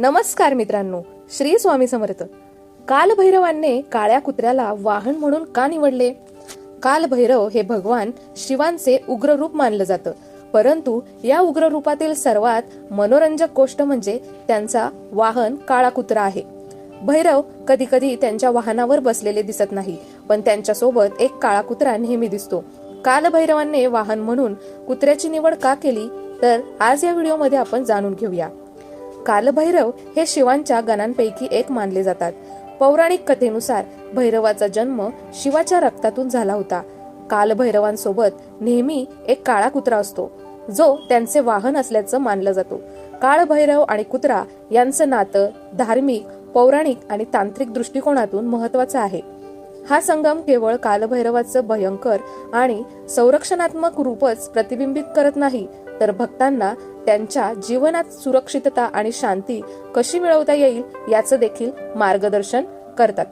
नमस्कार मित्रांनो श्री स्वामी समर्थ. कालभैरवांनी काळ्या कुत्र्याला वाहन म्हणून का निवडले? कालभैरव हे भगवान शिवांचे उग्र रूप मानलं जातं. परंतु या उग्र रूपातील सर्वात मनोरंजक गोष्ट म्हणजे त्यांचा वाहन काळा कुत्रा आहे. भैरव कधी कधी त्यांच्या वाहनावर बसलेले दिसत नाही पण त्यांच्यासोबत एक काळा कुत्रा नेहमी दिसतो. कालभैरवांनी वाहन म्हणून कुत्र्याची निवड का केली? तर आज या व्हिडिओमध्ये आपण जाणून घेऊया. कालभैरव हे शिवांच्या गणांपैकी एक मानले जातात. पौराणिक कथेनुसार भैरवाचा जन्म शिवाच्या रक्तातून झाला होता. कालभैरवांसोबत नेहमी एक काळा कुत्रा असतो. जो त्यांचे वाहन असल्याचं मानलं जातो. काळभैरव आणि कुत्रा यांचं नातं धार्मिक पौराणिक आणि तांत्रिक दृष्टिकोनातून महत्वाचं आहे. हा संगम केवळ कालभैरवाचं भयंकर आणि संरक्षणात्मक रूपच प्रतिबिंबित करत नाही तर भक्तांना त्यांच्या जीवनात सुरक्षितता आणि शांती कशी मिळवता येईल याचं देखील मार्गदर्शन करतात.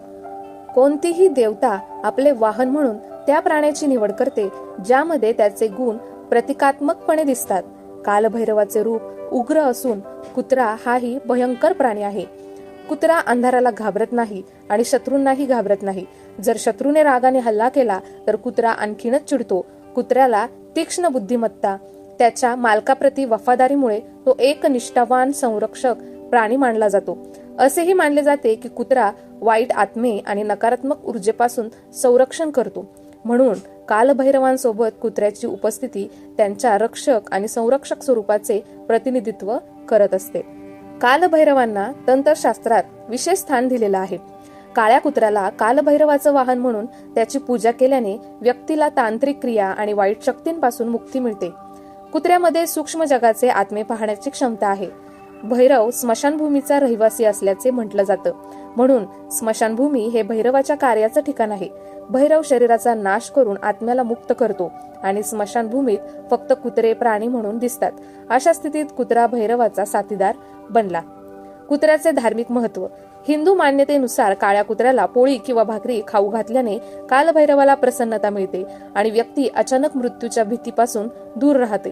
कोणतीही देवता आपले वाहन म्हणून त्या प्राण्याची निवड करते ज्यामध्ये त्याचे गुण प्रतिकात्मकपणे दिसतात. कालभैरवाचे रूप उग्र असून कुत्रा हाही भयंकर प्राणी आहे. कुत्रा अंधाराला घाबरत नाही आणि शत्रूंनाही घाबरत नाही. जर शत्रूने रागाने हल्ला केला तर कुत्रा आणखीनच चिडतो. कुत्र्याला तीक्ष्ण बुद्धिमत्ता त्याच्या मालकाप्रती वफादारीमुळे तो एक निष्ठावान संरक्षक प्राणी मानला जातो. असेही मानले जाते की कुत्रा वाईट आत्मे आणि नकारात्मक ऊर्जेपासून संरक्षण करतो. म्हणून कालभैरवांसोबत कुत्र्याची उपस्थिती त्यांच्या रक्षक आणि संरक्षक स्वरूपाचे प्रतिनिधित्व करत असते. कालभैरवांना तंत्रशास्त्रात विशेष स्थान दिलेलं आहे. काळ्या कुत्र्याला कालभैरवाचं वाहन म्हणून त्याची पूजा केल्याने व्यक्तीला तांत्रिक क्रिया आणि वाईट शक्तींपासून मुक्ती मिळते. कुत्र्यामध्ये सूक्ष्म जगाचे आत्मे पाहण्याची क्षमता आहे. भैरव स्मशानभूमीचा रहिवासी असल्याचे म्हटलं जातं. म्हणून स्मशानभूमी हे भैरवाच्या कार्याचं ठिकाण आहे. भैरव शरीराचा नाश करून आत्म्याला मुक्त करतो आणि स्मशानभूमीत फक्त कुत्रे प्राणी म्हणून दिसतात. अशा स्थितीत कुत्रा भैरवाचा साथीदार बनला. कुत्र्याचे धार्मिक महत्त्व. हिंदू मान्यतेनुसार काळ्या कुत्र्याला पोळी किंवा भाकरी खाऊ घातल्याने कालभैरवाला प्रसन्नता मिळते आणि व्यक्ती अचानक मृत्यूच्या भीतीपासून दूर राहते.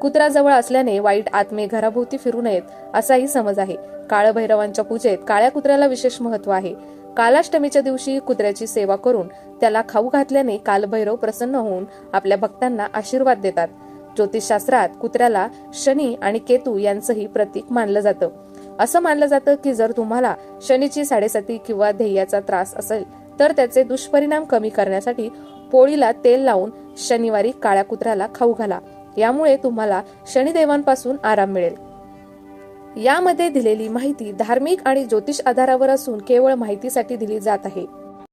कुत्रा जवळ असल्याने वाईट आत्मे घराभोवती फिरू नयेत असाही समज आहे. काळभैरवांच्या पूजेत काळ्या कुत्र्याला विशेष महत्त्व आहे. कालाष्टमीच्या दिवशी कुत्र्याची सेवा करून त्याला खाऊ घातल्याने कालभैरव प्रसन्न होऊन आपल्या भक्तांना आशीर्वाद देतात. ज्योतिषशास्त्रात कुत्र्याला शनी आणि केतू यांचंही प्रतीक मानलं जातं. असं मानलं जातं की जर तुम्हाला शनीची साडेसाती किंवा ध्येयाचा त्रास असेल तर त्याचे दुष्परिणाम कमी करण्यासाठी पोळीला तेल लावून शनिवारी काळ्या कुत्र्याला खाऊ घाला. यामुळे तुम्हाला शनिदेवांपासून आराम मिळेल. यामध्ये दिलेली माहिती धार्मिक आणि ज्योतिष आधारावर असून केवळ माहितीसाठी दिली जात आहे.